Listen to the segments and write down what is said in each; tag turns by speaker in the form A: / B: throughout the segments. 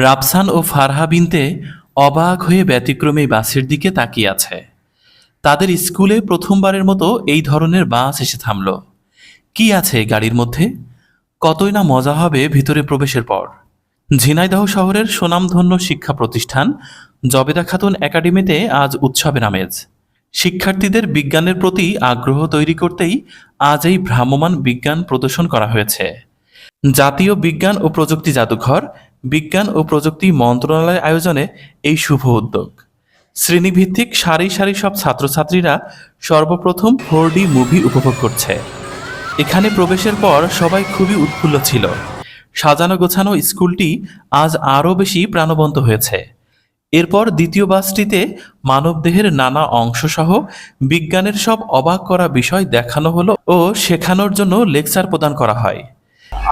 A: রাফসান ও ফারহা বিনতে অবাক হয়ে ব্যতিক্রমী বাসের দিকে তাকিয়ে আছে। তাদের স্কুলে প্রথমবারের মতো এই ধরনের বাস এসে থামল। কি আছে গাড়ির মধ্যে? কতই না মজা হবে ভিতরে প্রবেশের পর। ঝিনাইদহ শহরের সুনামধন্য শিক্ষা প্রতিষ্ঠান জবেদা খাতুন একাডেমিতে আজ উৎসবের আমেজ শিক্ষার্থীদের বিজ্ঞানের প্রতি আগ্রহ তৈরি করতেই আজ এই ভ্রাম্যমাণ বিজ্ঞান প্রদর্শন করা হয়েছে। জাতীয় বিজ্ঞান ও প্রযুক্তি জাদুঘর বিজ্ঞান ও প্রযুক্তি মন্ত্রণালয় আয়োজনে এই শুভ উদ্যোগ। শ্রেণীভিত্তিক সারি সারি সব ছাত্রছাত্রীরা সর্বপ্রথম ফোর ডি মুভি উপভোগ করছে। এখানে প্রবেশের পর সবাই খুবই উৎফুল্ল ছিল। সাজানো গোছানো স্কুলটি আজ আরও বেশি প্রাণবন্ত হয়েছে। এরপর দ্বিতীয় বাসটিতে মানবদেহের নানা অংশসহ বিজ্ঞানের সব অবাক করা বিষয় দেখানো হলো ও শেখানোর জন্য লেকচার প্রদান করা হয়।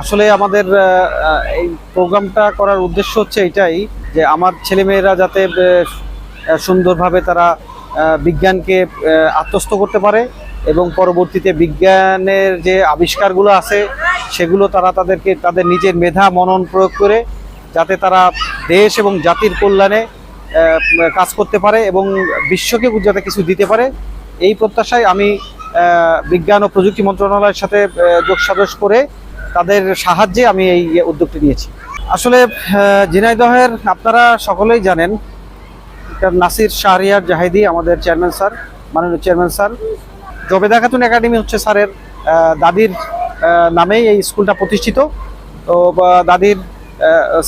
B: আসলে আমাদের এই প্রোগ্রামটা করার উদ্দেশ্য হচ্ছে এটাই যে আমার ছেলেমেয়েরা যাতে সুন্দরভাবে তারা বিজ্ঞানকে আত্মস্থ করতে পারে এবং পরবর্তীতে বিজ্ঞানের যে আবিষ্কারগুলো আছে সেগুলো তারা তাদেরকে তাদের নিজের মেধা মনন প্রয়োগ করে যাতে তারা দেশ এবং জাতির কল্যাণে কাজ করতে পারে এবং বিশ্বকে যাতে কিছু দিতে পারে। এই প্রত্যাশায় আমি বিজ্ঞান ও প্রযুক্তি মন্ত্রণালয়ের সাথে আহ, যোগ সাজস করে তাদের সাহায্যে আমি এই উদ্যোগটি নিয়েছি। আসলে ঝিনাইদহের আপনারা সকলেই জানেন নাসির শাহরিয়ার জাহিদি, আমাদের চেয়ারম্যান স্যার, মাননীয় chairman sir. Jobeda Khatun academy হচ্ছে স্যারের দাদির নামেই এই স্কুলটা প্রতিষ্ঠিত। তো দাদির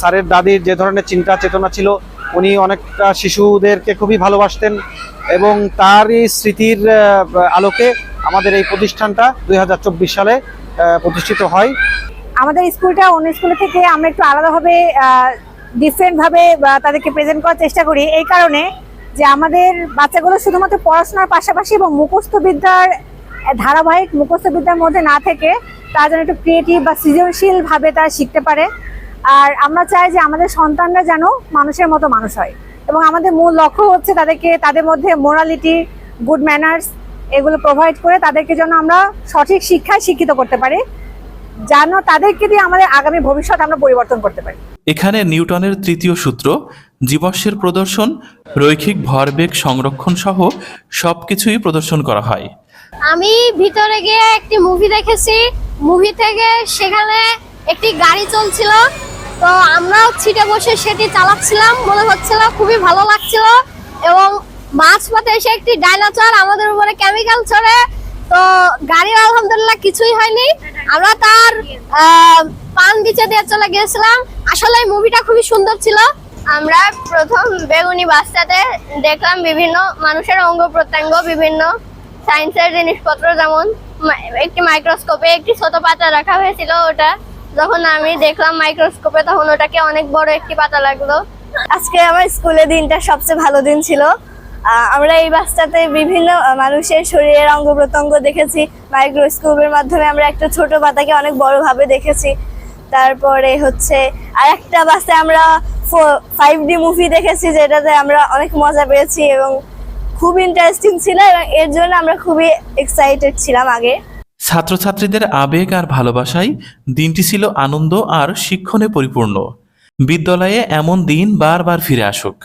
B: স্যারের দাদির যে ধরনের চিন্তা চেতনা ছিল উনি অনেকটা শিশুদেরকে খুবই ভালোবাসতেন এবং তারই স্মৃতির আলোকে আমাদের এই প্রতিষ্ঠানটা দু হাজার চব্বিশ সালে প্রতিষ্ঠিত হয়।
C: আমাদের স্কুলটা অন্য স্কুল থেকে আমরা একটু আলাদাভাবে ডিফারেন্টভাবে তাদেরকে প্রেজেন্ট করার চেষ্টা করি। এই কারণে যে আমাদের বাচ্চাগুলো শুধুমাত্র পড়াশোনার পাশাপাশি এবং মুখস্থ বিদ্যার ধারাবাহিক মুখস্থ বিদ্যার মধ্যে না থেকে তারা যেন একটু ক্রিয়েটিভ বা সৃজনশীলভাবে তারা শিখতে পারে। আর আমরা চাই যে আমাদের সন্তানরা যেন মানুষের মতো মানুষ হয়। এবং আমাদের মূল লক্ষ্য হচ্ছে তাদেরকে তাদের মধ্যে মোরালিটি গুড ম্যানার্স এগুলো প্রোভাইড করে তাদেরকে যেন আমরা সঠিক শিক্ষায় শিক্ষিত করতে পারি যেন তাদেরকে দিয়ে আমাদের আগামী ভবিষ্যৎ আমরা পরিবর্তন করতে পারি।
A: এখানে নিউটনের তৃতীয় সূত্র জীবস্বের প্রদর্শন রৈখিক ভরবেগ সংরক্ষণ সহ সবকিছুই প্রদর্শন করা হয়।
D: আমি ভিতরে গিয়ে একটি মুভি দেখেছি। মুভি থেকে সেখানে একটি গাড়ি চলছিল। তো আমরা ছিটে বসে সেটি চালাচ্ছিলাম। মনে হচ্ছিল খুবই ভালো লাগছিল। এবং মাঝপথে এসে একটি ডাইনোসর আমাদের উপরে কেমিক্যাল ছড়ে, তো গাড়ির আলহামদুলিল্লাহ কিছুই হয়নি। আমরা তার পান বিচে দিয়ে চলে গিয়েছিলাম। আসলে মুভিটা খুবই সুন্দর ছিল। আমরা প্রথম বেগুনি বাসটাতে দেখলাম বিভিন্ন মানুষের অঙ্গ প্রত্যঙ্গ, বিভিন্ন সায়েন্সের জিনিসপত্র, যেমন একটি মাইক্রোস্কোপে একটি ছোট পাতা রাখা হয়েছিল ওটা। যখন আমি দেখলাম মাইক্রোস্কোপে তখন ওটাকে অনেক বড় একটি পাতা লাগল।
E: আজকে আমার স্কুলে দিনটা সবচেয়ে ভালো দিন ছিল। আমরা এই বাসটাতে বিভিন্ন মানুষের শরীরের অঙ্গ প্রত্যঙ্গ দেখেছি। মাইক্রোস্কোপের মাধ্যমে আমরা একটা ছোট পাতাকে অনেক বড়ভাবে দেখেছি। তারপরে হচ্ছে আর একটা বাসে আমরা ফাইভ ডি মুভি দেখেছি, যেটাতে আমরা অনেক মজা পেয়েছি এবং খুব ইন্টারেস্টিং ছিল এবং এর জন্য আমরা খুবই এক্সাইটেড ছিলাম আগে।
A: ছাত্রছাত্রীদের আবেগ আর ভালোবাসায় দিনটি ছিল আনন্দ আর শিক্ষণে পরিপূর্ণ। বিদ্যালয়ে এমন দিন বারবার ফিরে আসুক।